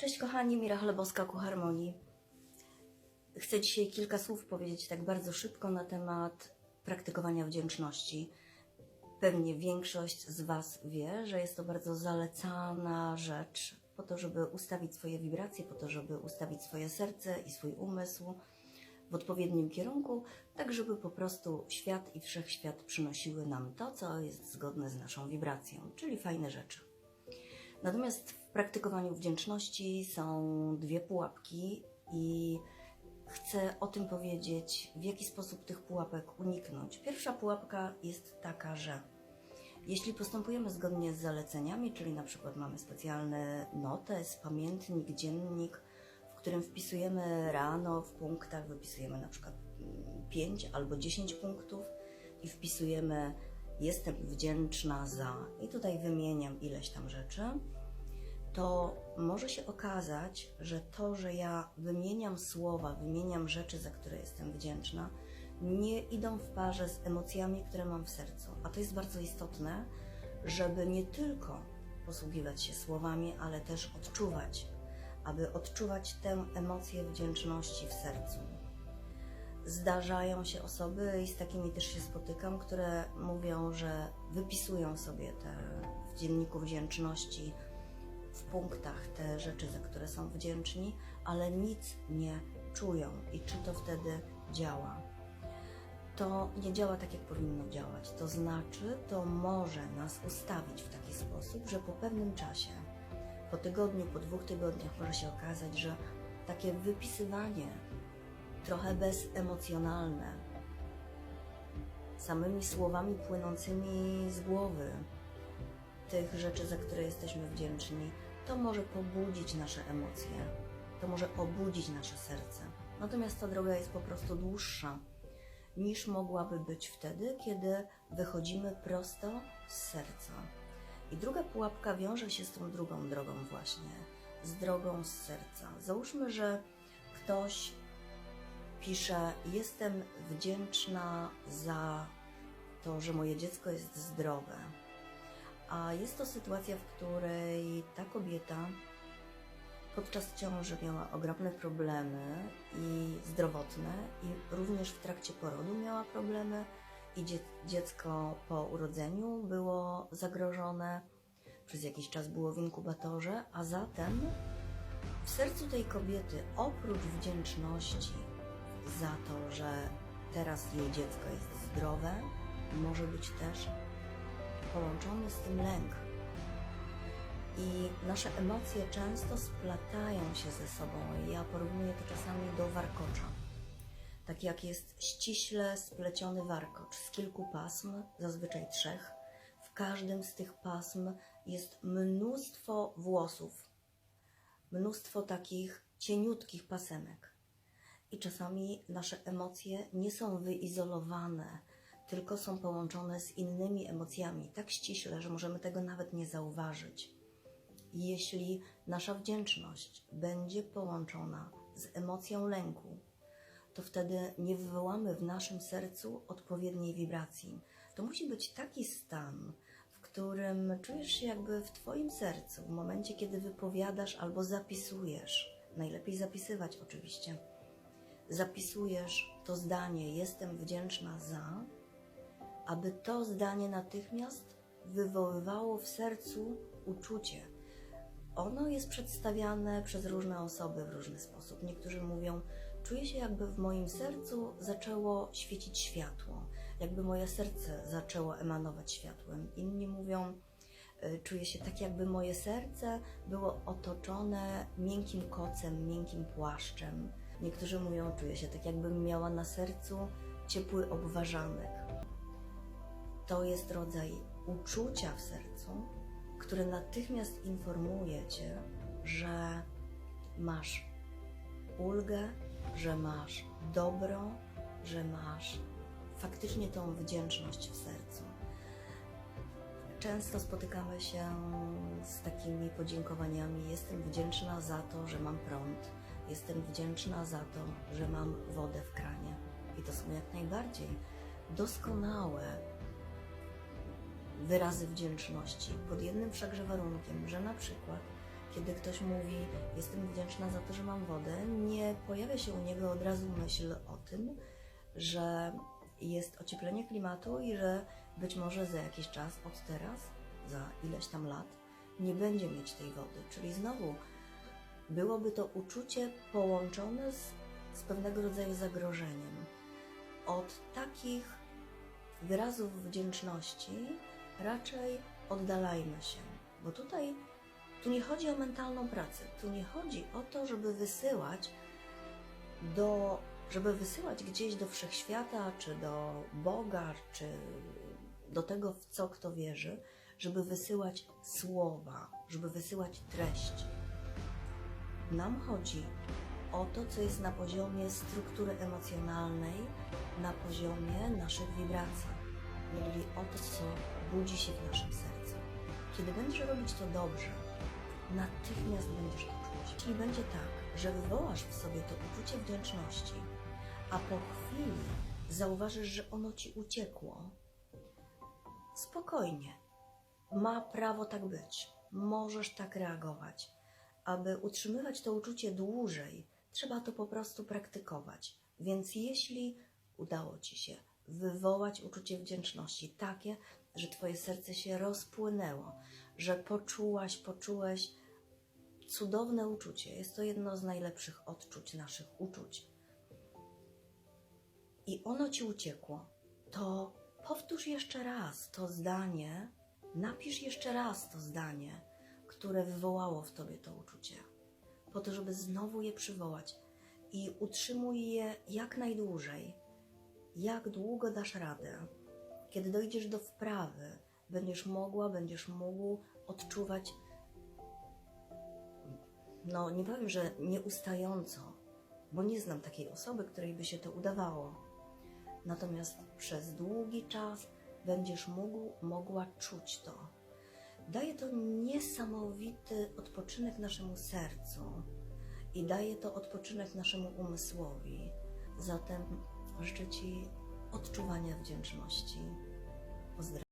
Cześć kochani, Mira Chlebowska ku Harmonii. Chcę dzisiaj kilka słów powiedzieć tak bardzo szybko na temat praktykowania wdzięczności. Pewnie większość z Was wie, że jest to bardzo zalecana rzecz po to, żeby ustawić swoje wibracje, po to, żeby ustawić swoje serce i swój umysł w odpowiednim kierunku, tak żeby po prostu świat i wszechświat przynosiły nam to, co jest zgodne z naszą wibracją, czyli fajne rzeczy. Natomiast w praktykowaniu wdzięczności są dwie pułapki i chcę o tym powiedzieć, w jaki sposób tych pułapek uniknąć. Pierwsza pułapka jest taka, że jeśli postępujemy zgodnie z zaleceniami, czyli na przykład mamy specjalny notes, pamiętnik, dziennik, w którym wpisujemy rano w punktach, wypisujemy na przykład 5 albo 10 punktów i wpisujemy jestem wdzięczna za i tutaj wymieniam ileś tam rzeczy, to może się okazać, że to, że ja wymieniam słowa, wymieniam rzeczy, za które jestem wdzięczna, nie idą w parze z emocjami, które mam w sercu. A to jest bardzo istotne, żeby nie tylko posługiwać się słowami, ale też odczuwać, aby odczuwać tę emocję wdzięczności w sercu. Zdarzają się osoby, i z takimi też się spotykam, które mówią, że wypisują sobie te w dzienniku wdzięczności w punktach te rzeczy, za które są wdzięczni, ale nic nie czują. I czy to wtedy działa? To nie działa tak, jak powinno działać. To znaczy, to może nas ustawić w taki sposób, że po pewnym czasie, po tygodniu, po dwóch tygodniach może się okazać, że takie wypisywanie trochę bezemocjonalne, samymi słowami płynącymi z głowy, tych rzeczy, za które jesteśmy wdzięczni, to może pobudzić nasze emocje, to może obudzić nasze serce. Natomiast ta droga jest po prostu dłuższa niż mogłaby być wtedy, kiedy wychodzimy prosto z serca. I druga pułapka wiąże się z tą drugą drogą, właśnie z drogą z serca. Załóżmy, że ktoś pisze: Jestem wdzięczna za to, że moje dziecko jest zdrowe. A jest to sytuacja, w której ta kobieta podczas ciąży miała ogromne problemy i zdrowotne i również w trakcie porodu miała problemy i dzie- dziecko po urodzeniu było zagrożone, przez jakiś czas było w inkubatorze, a zatem w sercu tej kobiety oprócz wdzięczności za to, że teraz jej dziecko jest zdrowe, może być też połączony z tym lęk. I nasze emocje często splatają się ze sobą. Ja porównuję to czasami do warkocza. Tak jak jest ściśle spleciony warkocz z kilku pasm, zazwyczaj trzech. W każdym z tych pasm jest mnóstwo włosów, mnóstwo takich cieniutkich pasemek. I czasami nasze emocje nie są wyizolowane, tylko są połączone z innymi emocjami tak ściśle, że możemy tego nawet nie zauważyć. Jeśli nasza wdzięczność będzie połączona z emocją lęku, to wtedy nie wywołamy w naszym sercu odpowiedniej wibracji. To musi być taki stan, w którym czujesz się jakby w Twoim sercu, w momencie, kiedy wypowiadasz albo zapisujesz. Najlepiej zapisywać, oczywiście. Zapisujesz to zdanie: Jestem wdzięczna za, aby to zdanie natychmiast wywoływało w sercu uczucie. Ono jest przedstawiane przez różne osoby w różny sposób. Niektórzy mówią, czuję się jakby w moim sercu zaczęło świecić światło, jakby moje serce zaczęło emanować światłem. Inni mówią, y, czuję się tak, jakby moje serce było otoczone miękkim kocem, miękkim płaszczem. Niektórzy mówią, czuję się tak, jakbym miała na sercu ciepły obwarzanek. To jest rodzaj uczucia w sercu, które natychmiast informuje cię, że masz ulgę, że masz dobro, że masz faktycznie tą wdzięczność w sercu. Często spotykamy się z takimi podziękowaniami: Jestem wdzięczna za to, że mam prąd, jestem wdzięczna za to, że mam wodę w kranie. I to są jak najbardziej doskonałe wyrazy wdzięczności, pod jednym wszakże warunkiem, że na przykład Kiedy ktoś mówi, jestem wdzięczna za to, że mam wodę, nie pojawia się u niego od razu myśl o tym, że jest ocieplenie klimatu i że być może za jakiś czas od teraz, za ileś tam lat, nie będzie mieć tej wody. Czyli znowu byłoby to uczucie połączone z, z pewnego rodzaju zagrożeniem. Od takich wyrazów wdzięczności raczej oddalajmy się, bo tutaj tu nie chodzi o mentalną pracę, tu nie chodzi o to, żeby wysyłać do, żeby wysyłać gdzieś do wszechświata, czy do Boga, czy do tego, w co kto wierzy, żeby wysyłać słowa, żeby wysyłać treść. Nam chodzi o to, co jest na poziomie struktury emocjonalnej, na poziomie naszych wibracji, czyli o to, co budzi się w naszym sercu. Kiedy będziesz robić to dobrze, natychmiast będziesz to czuć. Jeśli będzie tak, że wywołasz w sobie to uczucie wdzięczności, a po chwili zauważysz, że ono ci uciekło, spokojnie. Ma prawo tak być. Możesz tak reagować. Aby utrzymywać to uczucie dłużej, trzeba to po prostu praktykować. Więc jeśli udało ci się wywołać uczucie wdzięczności, takie, że twoje serce się rozpłynęło, że poczułaś, poczułeś cudowne uczucie. Jest to jedno z najlepszych odczuć naszych uczuć. I ono ci uciekło, to powtórz jeszcze raz to zdanie, napisz jeszcze raz to zdanie, które wywołało w tobie to uczucie, po to, żeby znowu je przywołać i utrzymuj je jak najdłużej. Jak długo dasz radę? Kiedy dojdziesz do wprawy, będziesz mogła, będziesz mógł odczuwać, no nie powiem, że nieustająco, bo nie znam takiej osoby, której by się to udawało. Natomiast przez długi czas będziesz mógł, mogła czuć to. Daje to niesamowity odpoczynek naszemu sercu i daje to odpoczynek naszemu umysłowi. Zatem życzę Ci odczuwania wdzięczności. Pozdrawiam.